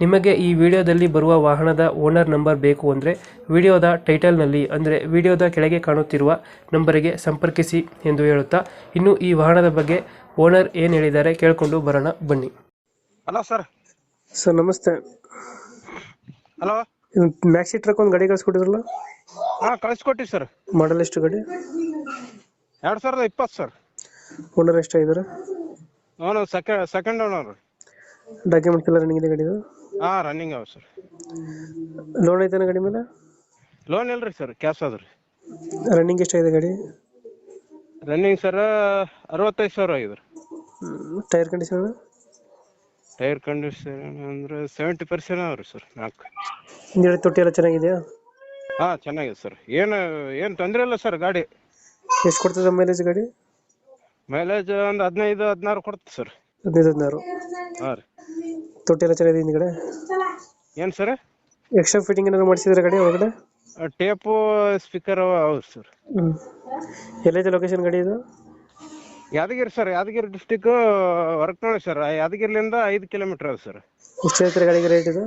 ನಿಮಗೆ ಈ ವಿಡಿಯೋದಲ್ಲಿ ಬರುವ ವಾಹನದ ಓನರ್ ನಂಬರ್ ಬೇಕು ಅಂದರೆ ವಿಡಿಯೋದ ಟೈಟಲ್ನಲ್ಲಿ ಅಂದರೆ ವಿಡಿಯೋದ ಕೆಳಗೆ ಕಾಣುತ್ತಿರುವ ನಂಬರಿಗೆ ಸಂಪರ್ಕಿಸಿ ಎಂದು ಹೇಳುತ್ತಾ ಇನ್ನು ಈ ವಾಹನದ ಬಗ್ಗೆ ಓನರ್ ಏನು ಹೇಳಿದ್ದಾರೆ ಕೇಳಿಕೊಂಡು ಬರೋಣ ಬನ್ನಿ. Hello sir. ಸರ್ ನಮಸ್ತೆ. ಹಲೋ. ಮ್ಯಾಕ್ಸಿ ಟ್ರಕ್ ಒಂದು ಗಾಡಿ ಕಳಿಸ್ಕೊಟ್ಟಿದ್ರಲ್ಲ? ಹಾಂ ಕಳಿಸ್ಕೊಟ್ಟಿವಿ ಸರ್. ಮಾಡಲ್ ಎಷ್ಟು ಗಾಡಿ? ಎರಡು ಸಾವಿರದ ಇಪ್ಪತ್ತು ಸರ್. ಓನರ್ ಎಷ್ಟಾಗಿದ್ದಾರೆ? ಅವನು ಸೆಕೆಂಡ್ ಸೆಕೆಂಡ್ ಓನರ್ ಡಾಕ್ಯುಮೆಂಟ್ಸ್ ಎಲ್ಲ ರನ್ನಿಂಗ್ ಇದೆ ಗಾಡಿದು? ಹಾಂ ರನ್ನಿಂಗ್ ಅವ ಸರ್ ಲೋನ್ ಐತಾನ ಗಾಡಿ ಮೇಲೆ? ಲೋನ್ ಇಲ್ರಿ ಸರ್ ಕ್ಯಾಶ್ ಅದ ರೀ. ರನ್ನಿಂಗ್ ಎಷ್ಟಾಗಿದೆ ಗಾಡಿ? ರನ್ನಿಂಗ್ ಸರ್ ಅರವತ್ತೈದು ಸಾವಿರ ಆಗಿದೆ ರೀ. ಟೈರ್ ಕಂಡೀಷನ್ ಟೈರ್ ಕಂಡೀಷನ್ ಅಂದ್ರೆ ಸೆವೆಂಟಿ ಪರ್ಸೆಂಟ್ ಅವ ರೀ ಸರ್ ನಾಲ್ಕು. ಹಿಂದ್ಗಡೆ ತೊಟ್ಟಿ ಎಲ್ಲ ಚೆನ್ನಾಗಿದೆಯಾ? ಹಾಂ ಚೆನ್ನಾಗಿದೆ ಸರ್ ಏನು ಏನು ತೊಂದರೆ ಇಲ್ಲ ಸರ್ ಗಾಡಿ. ಎಷ್ಟು ಕೊಡ್ತದೆ ಮೈಲೇಜ್ ಗಾಡಿ? ಮೈಲೇಜ್ ಒಂದು ಹದಿನೈದು ಹದಿನಾರು ಕೊಡುತ್ತೆ ಸರ್ ಹದಿನೈದು ಹದಿನಾರು. ಹಾಂ ರೀ. ತೊಟ್ಟಿ ಎಲ್ಲ ಚೆನ್ನಾಗಿದೆ ಹಿಂದ್ಗಡೆ. ಏನ್ ಸರ್? ಎಕ್ಸ್ಟ್ರಾ ಫಿಟ್ಟಿಂಗ್ ಏನಾದ್ರು ಮಾಡಿಸಿದ್ರೆ ಗಾಡಿ ಒಳಗಡೆ? ಟೇಪ್ ಸ್ಪೀಕರ್ ಹೌದು ಸರ್. ಹ್ಮ್. ಎಲ್ಲೈತೆ ಲೊಕೇಶನ್ ಗಾಡಿ ಇದು? ಯಾದಗಿರಿ ಸರ್ ಯಾದಗಿರಿ ಡಿಸ್ಟಿಕ್ ಹೊರಕ್ನೋಳಿ ಸರ್. ಯಾದಗಿರಿಲಿಂದ ಐದು ಕಿಲೋಮೀಟರ್ ಅದು ಸರ್. ಎಷ್ಟು ಹೇಳ್ತಾರೆ ಗಾಡಿಗೆ ರೇಟ್ ಇದು?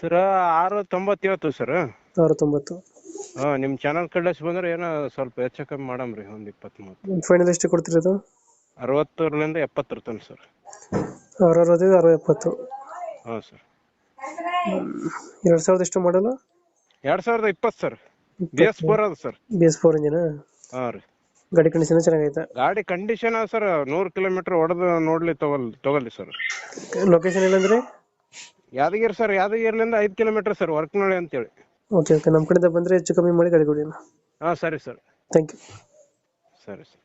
ಸರ್ ಆರು ತೊಂಬತ್ತೇಳು ಸರ್. ಆರು ತೊಂಬತ್ತು ಹಾಂ ನಿಮ್ಮ ಚಾನಲ್ ಕಡೆಸ್ ಬಂದ್ರೆ ಏನೋ ಸ್ವಲ್ಪ ಹೆಚ್ಚು ಕಮ್ಮಿ ಮಾಡಮ್ರಿ ಒಂದು ಇಪ್ಪತ್ತ್ ಮೂವತ್ತು ಫೈನಲ್ ಎಷ್ಟು ಕೊಡ್ತೀರಿ ಅದು ಅರವತ್ತರಿಂದ ಎಪ್ಪತ್ತರ ತನಕ ಸರ್. ಆರು ಅರವತ್ತೈದು ಆರು ಎಪ್ಪತ್ತು ಹಾಂ ಸರ್ ಎರಡು ಸಾವಿರದ ಎಷ್ಟು ಮಾಡಲ್ಲ ಎರಡು ಸಾವಿರದ ಇಪ್ಪತ್ತು ಸರ್. ಬಿ ಎಸ್ ಫೋರ್ ಅದ ಸರ್. ಬಿ ಎಸ್ ಫೋರ್ ಇಂಜಿನ ಹಾಂ ರೀ. ಗಾಡಿ ಕಂಡೀಷನ್ ಚೆನ್ನಾಗೈತೆ? ಗಾಡಿ ಕಂಡೀಷನ್ ಅದ ಸರ್ ನೂರು ಕಿಲೋಮೀಟರ್ ಹೊಡೆದು ನೋಡ್ಲಿ ತಗೊಲ್ ತಗೊಳ್ಳಿ ಸರ್. ಲೊಕೇಶನ್ ಇಲ್ಲಂದ್ರೆ ಯಾದಗಿರಿ ಸರ್ ಯಾದಗಿರಿಲಿಂದ ಐದು ಕಿಲೋಮೀಟರ್ ಸರ್ ವರ್ಕ್ನೋಳಿ ಅಂತೇಳಿ. ಓಕೆ ಓಕೆ ನಮ್ಮ ಕಡೆಯಿಂದ ಬಂದರೆ ಹೆಚ್ಚು ಕಮ್ಮಿ ಮಾಡಿ ಗಾಡಿ ಕೊಡಿ ಹಾಂ ಸರಿ ಸರ್. ಥ್ಯಾಂಕ್ ಯು ಸರಿ ಸರ್.